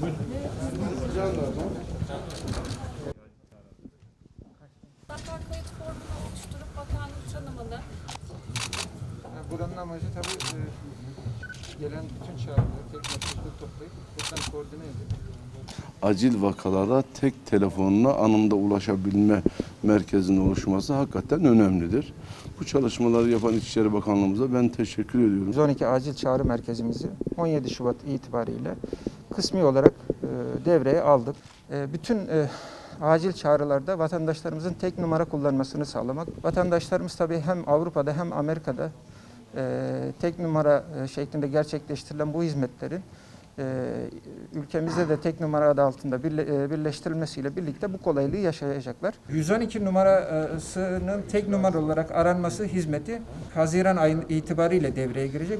Vaka kayıt formunu oluşturup vakanın tanımını Yani buranın amacı tabii e, gelen bütün çağrıları tek noktada toplayıp buradan koordine edip acil vakalara tek telefonla anında ulaşabilme merkezinin oluşması hakikaten önemlidir. Bu çalışmaları yapan İçişleri Bakanlığımıza ben teşekkür ediyorum. 112 acil çağrı merkezimizi 17 Şubat itibariyle kısmi olarak e, devreye aldık. E, bütün e, acil çağrılarda vatandaşlarımızın tek numara kullanmasını sağlamak. Vatandaşlarımız tabii hem Avrupa'da hem Amerika'da tek numara şeklinde gerçekleştirilen bu hizmetlerin ülkemizde de tek numara adı altında birle- birleştirilmesiyle birlikte bu kolaylığı yaşayacaklar. 112 numarasının tek numara olarak aranması hizmeti Haziran ayı itibariyle devreye girecek.